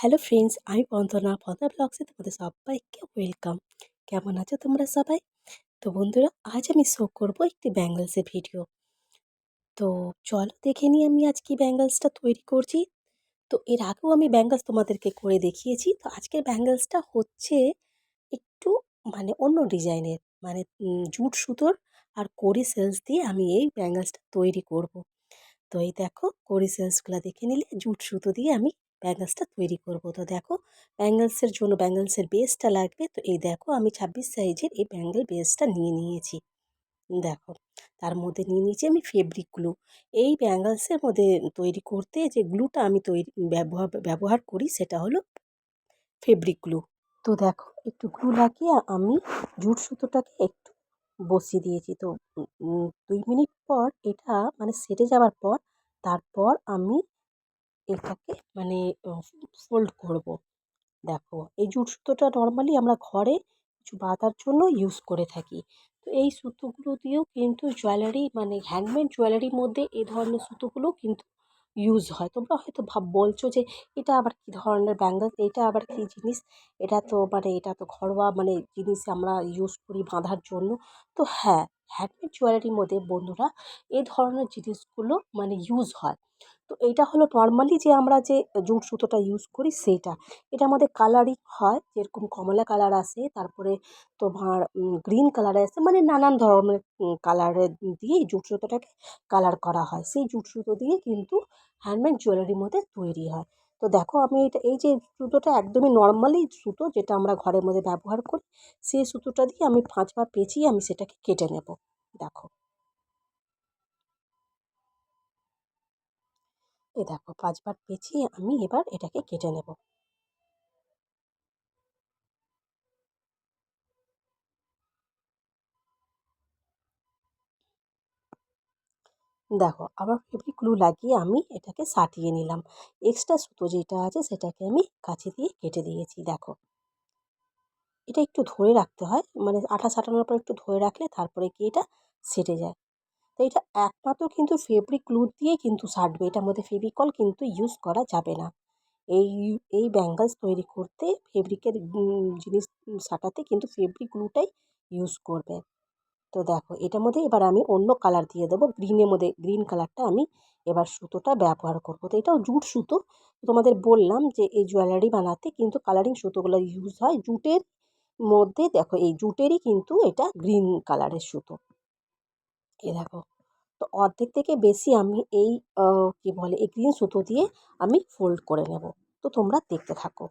Hello friends আমি বন্দনা বন্দনা ব্লগসে তোমাদের সবাইকে ওয়েলকাম কেমন আছো তোমরা সবাই তো বন্ধুরা আজ আমি শো করব একটি ব্যাঙ্গলসের ভিডিও তো চলো দেখে নিই আমি আজ কি ব্যাঙ্গলসটা তৈরি করছি তো এর আগেও আমি ব্যাঙ্গলস তোমাদেরকে করে দেখিয়েছি তো আজকের ব্যাঙ্গলসটা হচ্ছে একটু মানে অন্য ডিজাইনের মানে জুট সুতোর আর কড়ি সেলস দিয়ে আমি এই ব্যাঙ্গলসটা তৈরি করব। তো এই দেখো কড়ি সেলসগুলো দেখে নিলে জুট সুতো দিয়ে আমি ব্যাঙ্গলসটা তৈরি করব। তো দেখো ব্যাঙ্গলসের জন্য ব্যাঙ্গলসের বেসটা লাগবে। তো এই দেখো, আমি ছাব্বিশ সাইজের এই ব্যাঙ্গল বেসটা নিয়ে নিয়েছি। দেখো, তার মধ্যে নিয়ে নিয়েছি আমি ফেব্রিক গ্লু এই ব্যাঙ্গলসের মধ্যে তৈরি করতে যে গ্লুটা আমি তৈরি, ব্যবহার ব্যবহার করি, সেটা হলো ফেব্রিক গ্লু তো দেখো, একটু গ্লু লাগিয়ে আমি জুট সুতোটাকে একটু বসিয়ে দিয়েছি। তো দুই মিনিট পর এটা মানে সেটে যাওয়ার পর, তারপর আমি এটাকে মানে ফোল্ড করব। দেখো, এই জুট সুতোটা নর্মালি আমরা ঘরে কিছু বাঁধার জন্য ইউজ করে থাকি। তো এই সুতোগুলো দিয়েও কিন্তু জুয়েলারি মানে হ্যান্ডমেড জুয়েলারির মধ্যে এই ধরনের সুতোগুলো কিন্তু ইউজ হয়। তোমরা হয়তো ভাব, বলছো যে, এটা আবার কী ধরনের ব্যাঙ্গল এটা আবার কী জিনিস? এটা তো মানে এটা তো ঘরোয়া মানে জিনিস আমরা ইউজ করি বাঁধার জন্য। তো হ্যাঁ হ্যান্ডমেড জুয়েলারির মধ্যে বন্ধুরা এই ধরনের জিনিসগুলো মানে ইউজ হয়। তো এইটা হলো নর্মালি যে আমরা যে জুট সুতোটা ইউজ করি সেইটা। এটা আমাদের কালারই হয়, যেরকম কমলা কালার আসে, তারপরে তোমার গ্রিন কালারে আসে মানে নানান ধরনের কালারের দিয়ে জুট সুতোটাকে কালার করা হয়। সেই জুট সুতো দিয়ে কিন্তু হ্যান্ডমেড জুয়েলারির মধ্যে তৈরি হয়। তো দেখো আমি এটা, এই যে সুতোটা একদমই নর্মালি সুতো যেটা আমরা ঘরের মধ্যে ব্যবহার করি, সেই সুতোটা দিয়ে আমি পাঁচবার পেঁচিয়ে আমি সেটাকে কেটে নেব। দেখো। এ দেখো, পাঁচবার পেঁচিয়ে আমি এবার এটাকে কেটে নেব। দেখো, আবার ফেব্রিক গ্লু লাগিয়ে আমি এটাকে সাটিয়ে নিলাম। এক্সট্রা সুতো যেটা আছে সেটাকে আমি কাছে দিয়ে কেটে দিয়েছি, দেখো। এটা একটু ধরে রাখতে হয় মানে আঠা সাটানোর পর একটু ধরে রাখলে তারপরে কি এটা সেটে যায়। তো এটা একমাত্র কিন্তু ফেব্রিক গ্লু দিয়েই কিন্তু সাটবে এটার মধ্যে ফেভিকল কিন্তু ইউজ করা যাবে না। এই এই ব্যাঙ্গলস তৈরি করতে ফেব্রিকের জিনিস সাটাতে কিন্তু ফেব্রিক গ্লুটাই ইউজ করবে। তো দেখো, এটার মধ্যে এবার আমি অন্য কালার দিয়ে দেবো। গ্রিনের মধ্যে গ্রিন কালারটা আমি এবার সুতোটা ব্যবহার করব। তো এটাও জুট সুতো। তোমাদের বললাম যে এই জুয়েলারি বানাতে কিন্তু কালারিং সুতোগুলো ইউজ হয়। জুটের মধ্যে দেখো, এই জুটেরই কিন্তু এটা গ্রিন কালারের সুতো। এ দেখো। তো অর্ধেক থেকে বেশি আমি এই কী বলে এই গ্রিন সুতো দিয়ে আমি ফোল্ড করে নেব। তো তোমরা দেখতে থাকো।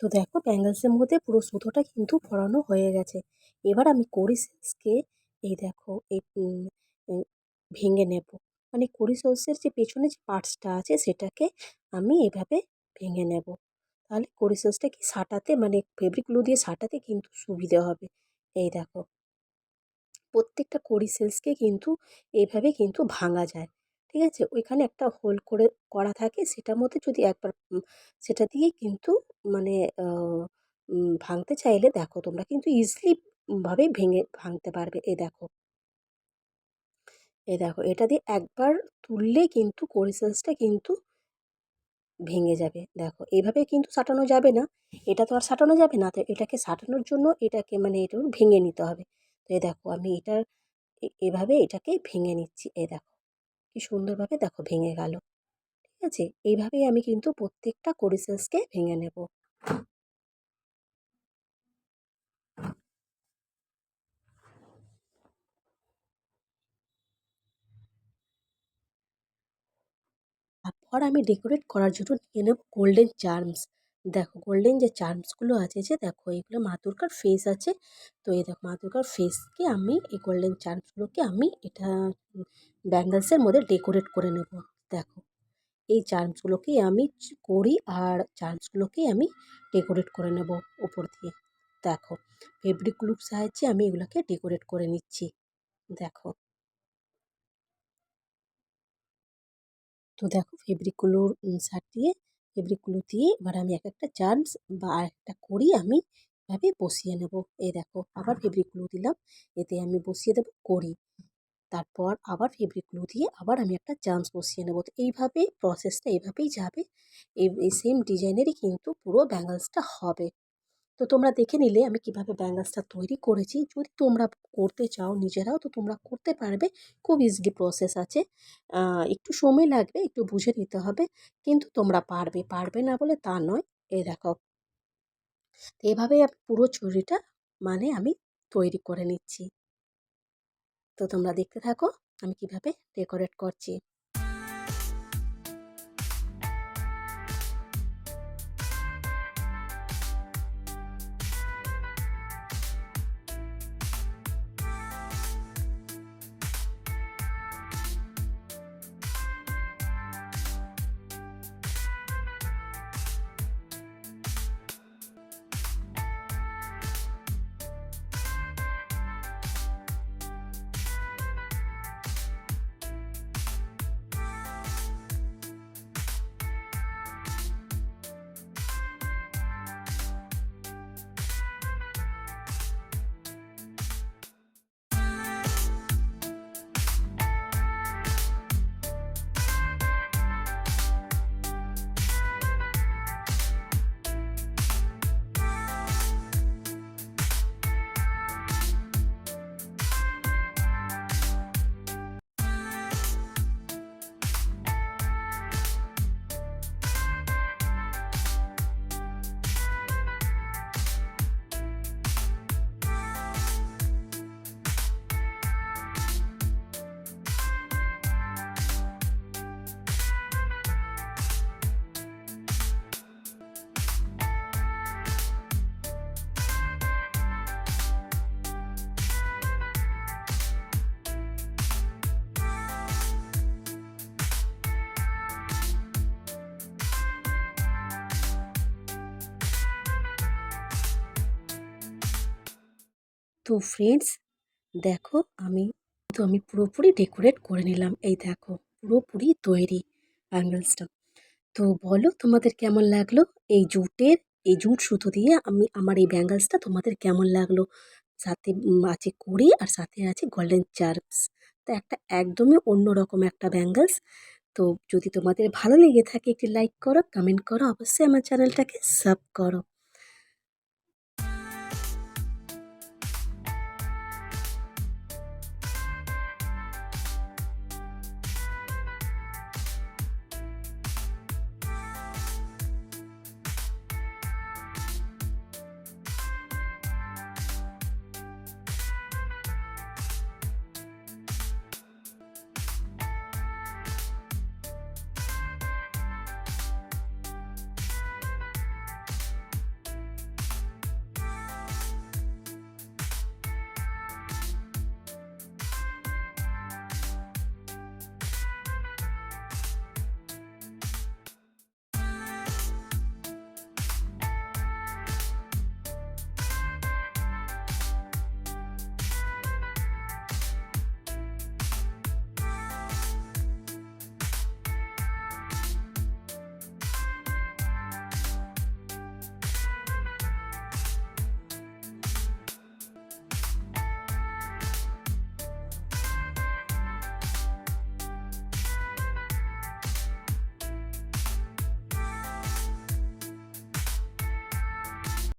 তো দেখো ব্যাঙ্গলসের মধ্যে পুরো সুতোটা কিন্তু পরানো হয়ে গেছে। এবার আমি কড়ি সেলসকে এই দেখো এই ভেঙে নেব। মানে কড়ি সেলসের যে পেছনে যে পার্টসটা আছে সেটাকে আমি এভাবে ভেঙে নেব। তাহলে সেলসটা কি সাটাতে মানে ফেব্রিক গ্লু দিয়ে সাটাতে কিন্তু সুবিধে হবে। এই দেখো। প্রত্যেকটা কড়ি সেলসকে কিন্তু এইভাবে কিন্তু ভাঙা যায়। ঠিক আছে? ওইখানে একটা হোল করে, করা থাকে। সেটার মধ্যে যদি একবার সেটা দিয়েই কিন্তু মানে ভাঙতে চাইলে দেখো তোমরা কিন্তু ইজিলি ভাবে ভেঙে, ভাঙতে পারবে। এই দেখো। এই দেখো, এটা দিয়ে একবার তুললেই কিন্তু কোরিসেলসটা কিন্তু ভেঙে যাবে। দেখো এইভাবে কিন্তু সাঁটানো যাবে না। এটা তো আর সাঁটানো যাবে না। তো এটাকে সাঁটানোর জন্য এটাকে মানে এটা ভেঙে নিতে হবে। তো এই দেখো, আমি এটার এভাবে এটাকে ভেঙে নিচ্ছি। এই দেখো। কি সুন্দরভাবে দেখো ভেঙে গেল। ঠিক আছে? এইভাবেই আমি কিন্তু প্রত্যেকটা কোরিসেলসকে ভেঙে নেব। তারপর আমি ডেকোরেট করার জন্য নিয়ে নেব গোল্ডেন চার্মস দেখো গোল্ডেন যে চার্মসগুলো আছে যে দেখো এগুলো মা দুর্গার ফেস আছে। তো এই দেখো মা দুর্গার ফেসকে আমি, এই গোল্ডেন চার্মসগুলোকে আমি এটা ব্যাঙ্গলসের মধ্যে ডেকোরেট করে নেব। দেখো, এই চার্মসগুলোকেই আমি করি আর চার্মসগুলোকেই আমি ডেকোরেট করে নেব উপর দিয়ে। দেখো ফেব্রিক গ্লুর সাহায্যে আমি এগুলোকে ডেকোরেট করে নিচ্ছি। দেখো। তো দেখো ফেব্রিকগুলোর সাটিয়ে ফেব্রিকগুলো দিয়ে এবার আমি এক একটা চার্মস বা আর একটা করি আমি এভাবে বসিয়ে নেব। এই দেখো আবার ফেব্রিক ফেব্রিকগুলো দিলাম এতে আমি বসিয়ে দেবো করি। তারপর আবার ফেব্রিক ফেব্রিকগুলো দিয়ে আবার আমি একটা চার্মস বসিয়ে নেব। তো এইভাবেই প্রসেসটা এইভাবেই যাবে। এই সেম ডিজাইনেরই কিন্তু পুরো ব্যাঙ্গলসটা হবে। তো তোমরা দেখে নিলে আমি কীভাবে ব্যাঙ্গলসটা তৈরি করেছি। যদি তোমরা করতে চাও নিজেরাও, তো তোমরা করতে পারবে। খুব ইজিলি প্রসেস আছে। একটু সময় লাগবে, একটু বুঝে নিতে হবে। কিন্তু তোমরা পারবে পারবে না বলে তা নয়। এই দেখো। তো এভাবেই পুরো চুড়িটা মানে আমি তৈরি করে নিচ্ছি। তো তোমরা দেখতে থাকো আমি কীভাবে ডেকোরেট করছি। তো ফ্রেন্ডস দেখো আমি, তো আমি পুরোপুরি ডেকোরেট করে নিলাম। এই দেখো, পুরোপুরি তৈরি ব্যাঙ্গলসটা তো বলো তোমাদের কেমন লাগল? এই জুটের, এই জুট সুতো দিয়ে আমি, আমার এই ব্যাঙ্গলসটা তোমাদের কেমন লাগল? সাথে আছে কড়ি আর সাথে আছে গোল্ডেন চার্মস তো একটা একদমই অন্যরকম একটা ব্যাঙ্গলস তো যদি তোমাদের ভালো লেগে থাকে একটি লাইক করো কমেন্ট করো, অবশ্যই আমার চ্যানেলটাকে সাব করো।